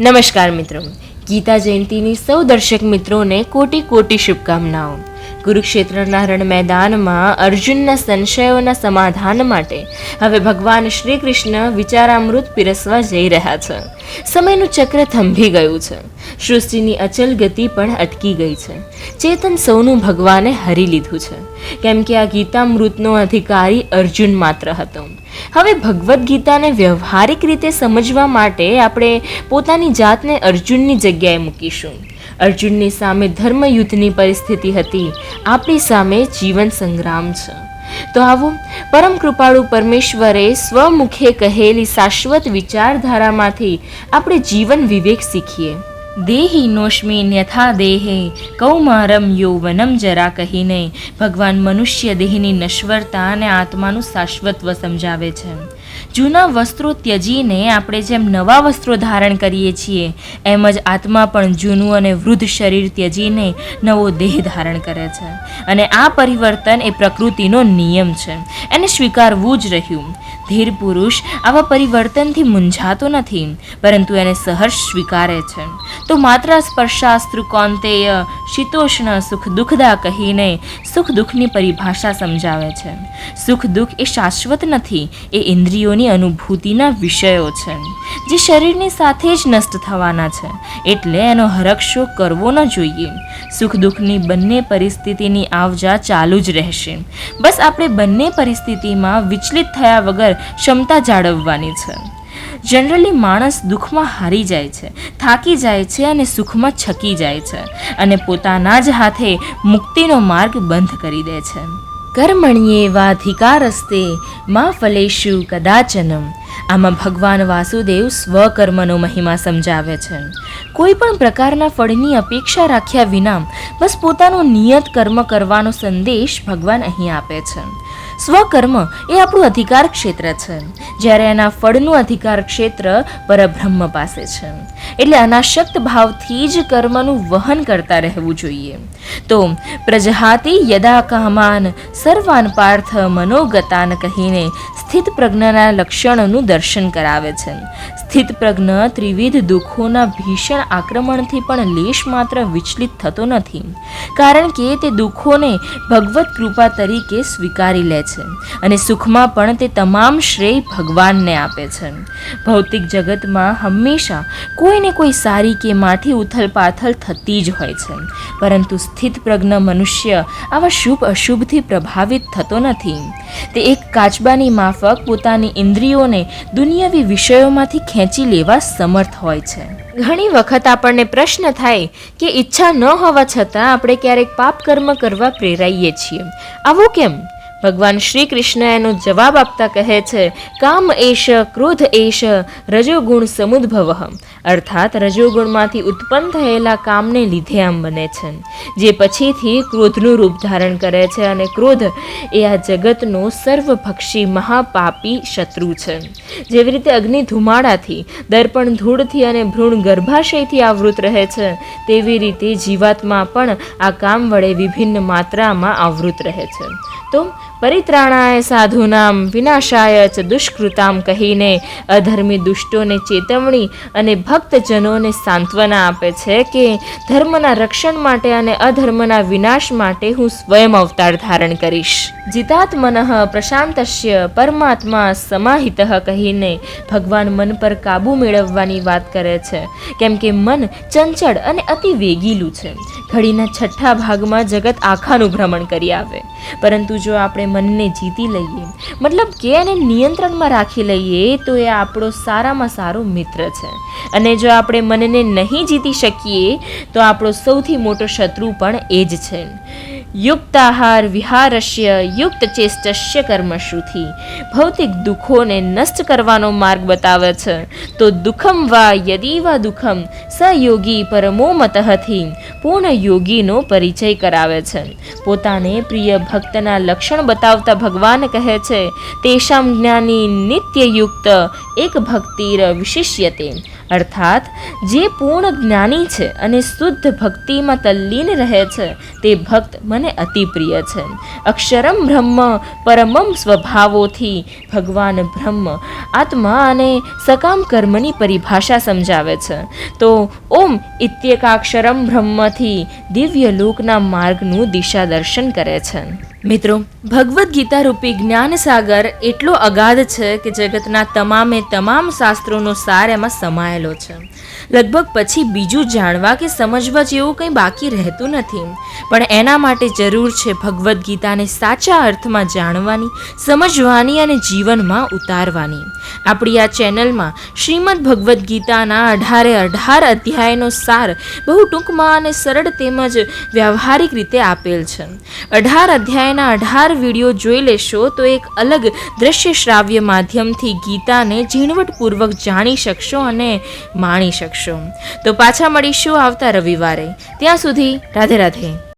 નમસ્કાર મિત્રો. ગીતા જયંતીની સૌ દર્શક મિત્રોને કોટી કોટી શુભકામનાઓ. કુરુક્ષેત્રના રણ મેદાનમાં અર્જુનના સંશયોના સમાધાન માટે હવે ભગવાન શ્રી કૃષ્ણ વિચારામૃત પીરસવા જઈ રહ્યા છે. સમયનું ચક્ર થંભી ગયું છે. સૃષ્ટિની અચલ ગતિ પણ અટકી ગઈ છે. ચેતન સૌનું ભગવાને હરી લીધું છે. કેમ કે આ ગીતામૃતનો અધિકારી અર્જુન માત્ર હતો. હવે ભગવદ્ ગીતાને વ્યવહારિક રીતે સમજવા માટે આપણે પોતાની જાતને અર્જુનની જગ્યાએ મૂકીશું. અર્જુનની સામે ધર્મયુદ્ધની પરિસ્થિતિ હતી. આપણી સામે જીવન સંગ્રામ છે. તો આવો, પરમ કૃપાળુ પરમેશ્વરે સ્વમુખે કહેલી શાશ્વત વિચારધારામાંથી આપણે જીવન વિવેક શીખીએ. દેહી ન્યથા યથા દેહે, કૌમારમ યૌવનમ જરા કહીને. ભગવાન મનુષ્ય દેહની નશ્વરતા અને આત્માનું શાશ્વત્વ સમજાવે છે. જૂના વસ્ત્રો ત્યજીને આપણે જેમ નવા વસ્ત્રો ધારણ કરીએ છીએ, એમ જ આત્મા પણ જૂનું અને વૃદ્ધ શરીર ત્યજીને નવો દેહ ધારણ કરે છે. અને આ પરિવર્તન એ પ્રકૃતિનો નિયમ છે. એને સ્વીકારવું જ રહ્યું. ધીર પુરુષ આવા પરિવર્તનથી મૂંઝાતો નથી, પરંતુ એને સહર્ષ સ્વીકારે છે. તો માત્ર સ્પર્શાસ્ત્રુ કોંતેય શીતોષ્ણ સુખ દુઃખદા કહીને સુખ દુઃખની પરિભાષા સમજાવે છે. સુખ દુઃખ એ શાશ્વત નથી, એ ઇન્દ્રિયોની અનુભૂતિના વિષયો છે, જે શરીરની સાથે જ નષ્ટ થવાના છે, એટલે એનો હરક્ષો કરવો ન જોઈએ. સુખ દુઃખની બંને પરિસ્થિતિની આવજા ચાલુ જ રહેશે. બસ આપણે બંને પરિસ્થિતિમાં વિચલિત થયા વગર ક્ષમતા જાળવવાની છે. જનરલી માણસ દુઃખમાં હારી જાય છે, થાકી જાય છે અને સુખમાં છકી જાય છે અને પોતાના જ હાથે મુક્તિનો માર્ગ બંધ કરી દે છે. કર્મણીએ વાધિકારસ્તે મા ફલેશુ કદાચનમ. આમાં ભગવાન વાસુદેવ સ્વકર્મનો મહિમા સમજાવે છે. કોઈ પણ પ્રકારના ફળની અપેક્ષા રાખ્યા વિના બસ પોતાનું નિયત કર્મ કરવાનો સંદેશ ભગવાન અહીં આપે છે. સ્વકર્મ એ આપણું અધિકાર ક્ષેત્ર છે. જ્યારે એના ફળનું અધિકાર ક્ષેત્ર પરબ્રહ્મ પાસે છે. એટલે અનાશક્ત ભાવથી જ કર્મનું વહન કરતા રહેવું જોઈએ. તો પ્રજહાતિ યદા કામાન સર્વાન પાર્થ મનોગતાન કહીને સ્થિત પ્રજ્ઞના લક્ષણોનું દર્શન કરાવે છે. સ્થિત પ્રજ્ઞ ત્રિવિધ દુઃખોના ભીષણ આક્રમણથી પણ લેશ માત્ર વિચલિત થતો નથી. કારણ કે તે દુઃખોને ભગવત કૃપા તરીકે સ્વીકારી લે છે અને સુખમાં પણ તે તમામ શ્રેય ભગવાનને આપે છે. ભૌતિક જગતમાં હંમેશા કોઈને કોઈ સારી કે માઠી ઉથલ પાથલ થતી જ હોય છે. પરંતુ સ્થિત પ્રજ્ઞ મનુષ્ય આવા શુભ અશુભથી પ્રભાવિત થતો નથી. તે એક કાચબાની માફક પોતાની ઇન્દ્રિયોને દુનિયાવી વિષયોમાંથી ખેંચી લેવા સમર્થ હોય છે. ઘણી વખત આપણને પ્રશ્ન થાય કે ઈચ્છા ન હોવા છતાં આપણે ક્યારેક પાપ કર્મ કરવા પ્રેરાઈએ છીએ. આવું કેમ? ભગવાન શ્રી કૃષ્ણ એનો જવાબ આપતા કહે છે, કામ એશ ક્રોધ એશ રજોગુણ સમુદ્ભવ. અર્થાત રજોગુણમાંથી ઉત્પન્ન થયેલા કામને લીધે આમ બને છે. જે પછીથી ક્રોધનું રૂપ ધારણ કરે છે અને ક્રોધ એ આ જગતનો સર્વભક્ષી મહાપાપી શત્રુ છે. જેવી રીતે અગ્નિ ધુમાડાથી, દર્પણ ધૂળથી અને ભ્રૂણ ગર્ભાશયથી આવૃત રહે છે, તેવી રીતે જીવાત્મા પણ આ કામ વડે વિભિન્ન માત્રામાં આવૃત રહે છે. તો પરિત્રાણાય સાધુનામ, વિનાશાય ચ દુષ્કૃતામ કહીને અધર્મી દુષ્ટોને ચેતવણી અને ભક્તજનોને સાંત્વના આપે છે કે ધર્મના રક્ષણ માટે અને અધર્મના વિનાશ માટે હું સ્વયં અવતાર ધારણ કરીશ. જીતાત્મન પ્રશાંતસ્ય પરમાત્મા સમાહિત કહીને ભગવાન મન પર કાબુ મેળવવાની વાત કરે છે. કેમ કે મન ચંચળ અને અતિ વેગીલું છે. ઘડીના છઠ્ઠા ભાગમાં જગત આખાનું ભ્રમણ કરી આવે. પરંતુ જો આપણે મનને જીતી લઈએ. મતલબ કે એને નિયંત્રણમાં રાખી લઈએ તો એ આપણો સારામાં સારો મિત્ર છે. અને જો આપણે મનને નહીં જીતી શકીએ તો આપણો સૌથી મોટો શત્રુ પણ એ જ છે. યુક્તાહાર વિહારસ્ય યુક્ત ચેષ્ટસ્ય કર્મશુથી ભૌતિક દુઃખોને નષ્ટ કરવાનો માર્ગ બતાવે છે. તો દુઃખમ વા યદી વા દુઃખમ સયોગી પરમો મતઃથી. પૂર્ણ યોગીનો પરિચય કરાવે છે. પોતાને પ્રિય ભક્તના લક્ષણ બતાવતા ભગવાન કહે છે તેષામ જ્ઞાની નિત્યયુક્ત, એક ભક્તિર વિશિષ્યતે. અર્થાત, જે પૂર્ણ જ્ઞાની છે અને શુદ્ધ ભક્તિમાં તલ્લીન રહે છે, તે ભક્ત મને અતિ પ્રિય છે. અક્ષરમ બ્રહ્મ, પરમમ સ્વભાવોથી ભગવાન બ્રહ્મ આત્મા અને સકામ કર્મની પરિભાષા સમજાવે છે. તો ઓમ ઇત્યેકાક્ષરમ બ્રહ્મથી દિવ્ય લોકના માર્ગનું દિશા દર્શન કરે છે. મિત્રો, ભગવદ્ ગીતા રૂપી જ્ઞાન સાગર એટલો અગાધ છે કે જગતના તમામે તમામ શાસ્ત્રોનો સાર એમાં સમાયેલો છે. લગભગ પછી બીજું જાણવા કે સમજવા જેવું કંઈ બાકી રહેતું નથી. પણ એના માટે જરૂર છે ભગવદ્ ગીતાને સાચા અર્થમાં જાણવાની, સમજવાની અને જીવનમાં ઉતારવાની. આપણી આ ચેનલમાં શ્રીમદ ભગવદ્ ગીતાના અઢારે અઢાર અધ્યાયનો સાર બહુ ટૂંકમાં અને સરળ તેમજ વ્યવહારિક રીતે આપેલ છે. અઢાર અધ્યાયના અઢાર વીડિયો જોઈ લેશો તો એક અલગ દ્રશ્ય શ્રાવ્ય માધ્યમથી ગીતાને ઝીણવટપૂર્વક જાણી શકશો અને માણી શકશો. તો પાછા મળીશું આવતા રવિવારે. ત્યાં સુધી રાધે રાધે.